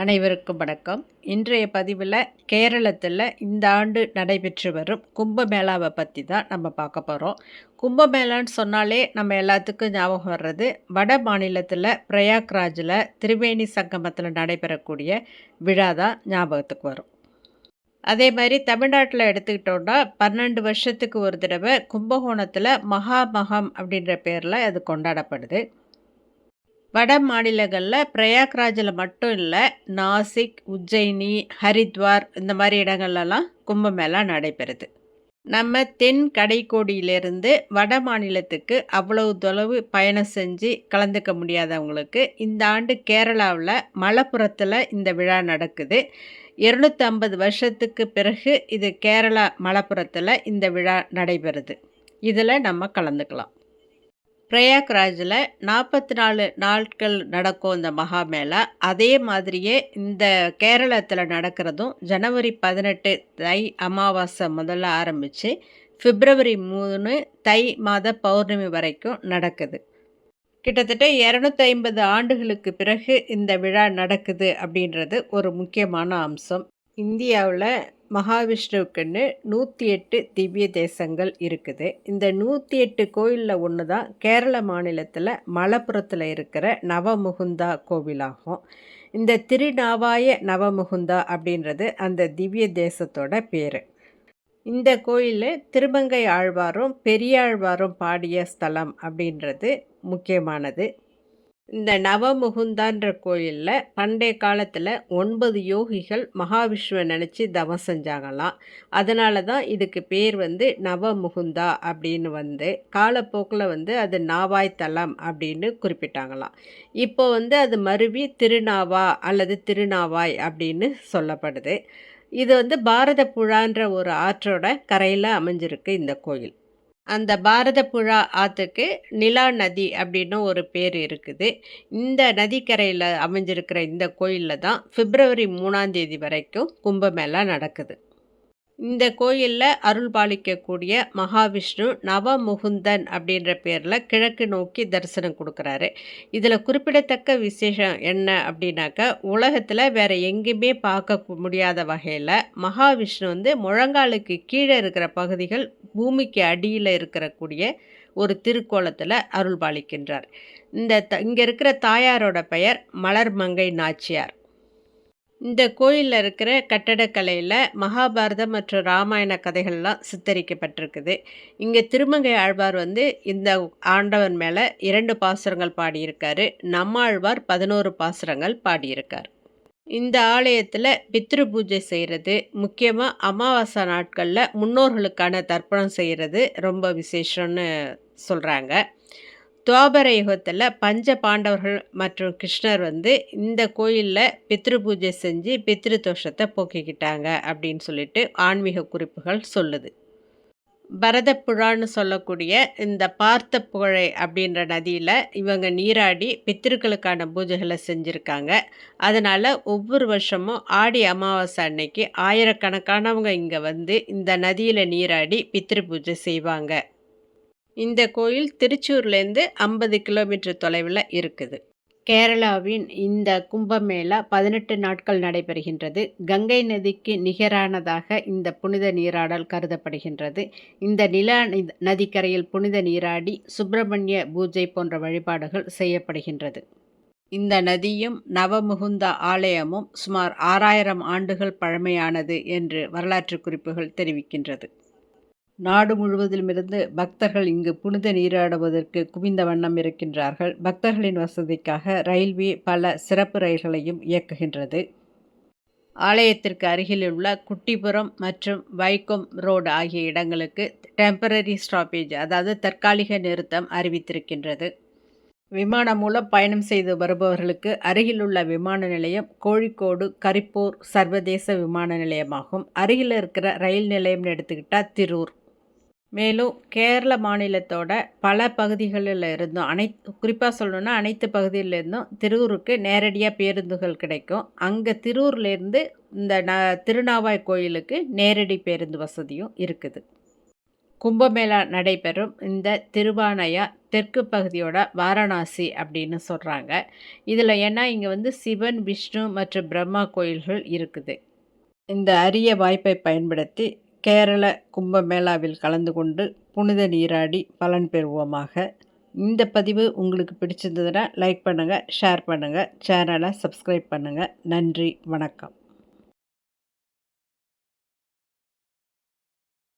அனைவருக்கும் வணக்கம். இன்றைய பதிவில் கேரளத்தில் இந்த ஆண்டு நடைபெற்று வரும் கும்பமேளாவை பற்றி தான் நம்ம பார்க்க போகிறோம் கும்பமேளான்னு சொன்னாலே நம்ம எல்லாத்துக்கும் ஞாபகம் வர்றது வட மாநிலத்தில் பிரயாக்ராஜில் திரிவேணி சங்கமத்தில் நடைபெறக்கூடிய விழா தான் ஞாபகத்துக்கு வரும். அதே மாதிரி தமிழ்நாட்டில் எடுத்துக்கிட்டோன்னா பன்னெண்டு வருஷத்துக்கு ஒரு தடவை கும்பகோணத்தில் மகாமகம் அப்படின்ற பேரில் அது கொண்டாடப்படுது. வட மாநிலங்களில் பிரயாக்ராஜில் மட்டும் இல்லை நாசிக் உஜ்ஜயினி ஹரித்வார் இந்த மாதிரி இடங்கள்லாம் கும்பமேளா நடைபெறுது. நம்ம தென் கடைக்கோடியிலேருந்து வட மாநிலத்துக்கு அவ்வளவு தொலைவு பயணம் செஞ்சு கலந்துக்க முடியாதவங்களுக்கு இந்த ஆண்டு கேரளாவில் மலப்புறத்தில் இந்த விழா நடக்குது. இருநூற்றி ஐம்பது வருஷத்துக்கு பிறகு இது கேரளா மலப்புறத்தில் இந்த விழா நடைபெறுது. இதில் நம்ம கலந்துக்கலாம். பிரயாக்ராஜில் நாற்பத்தி நாலு நாட்கள் நடக்கும் இந்த மகாமேளா அதே மாதிரியே இந்த கேரளத்தில் நடக்கிறதும் ஜனவரி பதினெட்டு தை அமாவாசை முதல்ல ஆரம்பித்து பிப்ரவரி மூணு தை மாத பௌர்ணமி வரைக்கும் நடக்குது. கிட்டத்தட்ட இரநூத்தி ஐம்பது ஆண்டுகளுக்கு பிறகு இந்த விழா நடக்குது அப்படின்றது ஒரு முக்கியமான அம்சம். இந்தியாவில் மகாவிஷ்ணுவுக்குன்னு நூற்றி எட்டு திவ்ய தேசங்கள் இருக்குது. இந்த நூற்றி எட்டு கோயிலில் ஒன்று தான் கேரள மாநிலத்தில் மலப்புரத்தில் இருக்கிற நவமுகுந்தா கோவிலாகும். இந்த திருநாவாய நவமுகுந்தா அப்படின்றது அந்த திவ்ய தேசத்தோட பேர். இந்த கோயில் திருமங்கை ஆழ்வாரும் பெரியாழ்வாரும் பாடிய ஸ்தலம் அப்படின்றது முக்கியமானது. இந்த நவமுகுந்தான்ற கோயிலில் பண்டைய காலத்தில் ஒன்பது யோகிகள் மகாவிஷ்ணுவை நினச்சி தவம் செஞ்சாங்களாம். அதனால தான் இதுக்கு பேர் வந்து நவமுகுந்தா அப்படின்னு வந்து காலப்போக்கில் வந்து அது நாவாய் தலம் அப்படின்னு குறிப்பிட்டாங்களாம். இப்போ வந்து அது மருவி திருநாவா அல்லது திருநாவாய் அப்படின்னு சொல்லப்படுது. இது வந்து பாரத புழான்ற ஒரு ஆற்றோட கரையில் அமைஞ்சிருக்கு இந்த கோயில். அந்த பாரதப்புழா ஆற்றுக்கு நிலா நதி அப்படின்னு ஒரு பேர் இருக்குது. இந்த நதிக்கரையில் அமைஞ்சிருக்கிற இந்த கோயிலில் தான் பிப்ரவரி மூணாந்தேதி வரைக்கும் கும்பமேளா நடக்குது. இந்த கோயிலில் அருள் பாலிக்கக்கூடிய மகாவிஷ்ணு நவமுகுந்தன் அப்படின்ற பேரில் கிழக்கு நோக்கி தரிசனம் கொடுக்குறாரு. இதில் குறிப்பிடத்தக்க விசேஷம் என்ன அப்படின்னாக்கா உலகத்தில் வேறு எங்கேயுமே பார்க்க முடியாத வகையில் மகாவிஷ்ணு வந்து முழங்காலுக்கு கீழே இருக்கிற பகுதிகள் பூமிக்கு அடியில் இருக்கிறக்கூடிய ஒரு திருக்கோலத்தில் அருள் பாலிக்கின்றார். இந்த த இங்கே இருக்கிற தாயாரோட பெயர் மலர் மங்கை நாச்சியார். இந்த கோயிலில் இருக்கிற கட்டடக்கலையில் மகாபாரதம் மற்றும் ராமாயண கதைகள்லாம் சித்தரிக்கப்பட்டிருக்குது. இங்கே திருமங்கை ஆழ்வார் வந்து இந்த ஆண்டவன் மேலே இரண்டு பாசுரங்கள் பாடியிருக்காரு. நம்மாழ்வார் பதினோரு பாசுரங்கள் பாடியிருக்கார். இந்த ஆலயத்தில் பித்ரு பூஜை செய்கிறது முக்கியமாக அமாவாசை நாட்களில் முன்னோர்களுக்கான தர்ப்பணம் செய்கிறது ரொம்ப விசேஷம்னு சொல்கிறாங்க துவாபர யுகத்தில் பஞ்ச பாண்டவர்கள் மற்றும் கிருஷ்ணர் வந்து இந்த கோயிலில் பித்ரு பூஜை செஞ்சு பித்ரு தோஷத்தை போக்கிக்கிட்டாங்க அப்படின்னு சொல்லிட்டு ஆன்மீக குறிப்புகள் சொல்லுது. பரத புழான்னு சொல்லக்கூடிய இந்த பார்த்த புகழை அப்படின்ற நதியில் இவங்க நீராடி பித்திருக்களுக்கான பூஜைகளை செஞ்சுருக்காங்க. அதனால் ஒவ்வொரு வருஷமும் ஆடி அமாவாசை அன்னைக்கு ஆயிரக்கணக்கானவங்க இங்கே வந்து இந்த நதியில் நீராடி பித்திரு பூஜை செய்வாங்க. இந்த கோயில் திருச்சூர்லேருந்து ஐம்பது கிலோமீட்டர் தொலைவில் இருக்குது. கேரளாவின் இந்த கும்பமேளா பதினெட்டு நாட்கள் நடைபெறுகின்றது. கங்கை நதிக்கு நிகரானதாக இந்த புனித நீராடல் கருதப்படுகின்றது. இந்த நிலா நதிக்கரையில் புனித நீராடி சுப்பிரமணிய பூஜை போன்ற வழிபாடுகள் செய்யப்படுகின்றது. இந்த நதியும் நவமுகுந்த ஆலயமும் சுமார் ஆறாயிரம் ஆண்டுகள் பழமையானது என்று வரலாற்று குறிப்புகள் தெரிவிக்கின்றது. நாடு முழுவதிலுமிருந்து பக்தர்கள் இங்கு புனித நீராடுவதற்கு குவிந்த வண்ணம் இருக்கின்றார்கள். பக்தர்களின் வசதிக்காக ரயில்வே பல சிறப்பு ரயில்களையும் இயக்குகின்றது. ஆலயத்திற்கு அருகில் உள்ள குட்டிபுரம் மற்றும் வைக்கம் ரோடு ஆகிய இடங்களுக்கு டெம்பரரி ஸ்டாப்பேஜ் அதாவது தற்காலிக நிறுத்தம் அறிவித்திருக்கின்றது. விமானம் மூலம் பயணம் செய்து வருபவர்களுக்கு அருகிலுள்ள விமான நிலையம் கோழிக்கோடு கரிப்பூர் சர்வதேச விமான நிலையமாகும். அருகில் இருக்கிற ரயில் நிலையம்னு எடுத்துக்கிட்டால் திரூர். மேலும் கேரள மாநிலத்தோட பல பகுதிகளில் இருந்தும் அனைத்து குறிப்பாக சொல்லணுன்னா அனைத்து பகுதியிலேருந்தும் திருவூருக்கு நேரடியாக பேருந்துகள் கிடைக்கும். அங்கே திருவூர்லேருந்து இந்த ந திருநாவாய் கோயிலுக்கு நேரடி பேருந்து வசதியும் இருக்குது. கும்பமேளா நடைபெறும். இந்த திருவானையா தெற்கு பகுதியோட வாரணாசி அப்படின்னு சொல்கிறாங்க இதில் ஏன்னா இங்கே வந்து சிவன் விஷ்ணு மற்றும் பிரம்மா கோயில்கள் இருக்குது. இந்த அரிய வாய்ப்பை பயன்படுத்தி கேரள கும்பமேளாவில் கலந்து கொண்டு புனித நீராடி பலன் பெறுவோமாக. இந்த பதிவு உங்களுக்கு பிடிச்சிருந்ததுன்னா லைக் பண்ணுங்கள் ஷேர் பண்ணுங்கள் சேனலை சப்ஸ்கிரைப் பண்ணுங்கள் நன்றி வணக்கம்.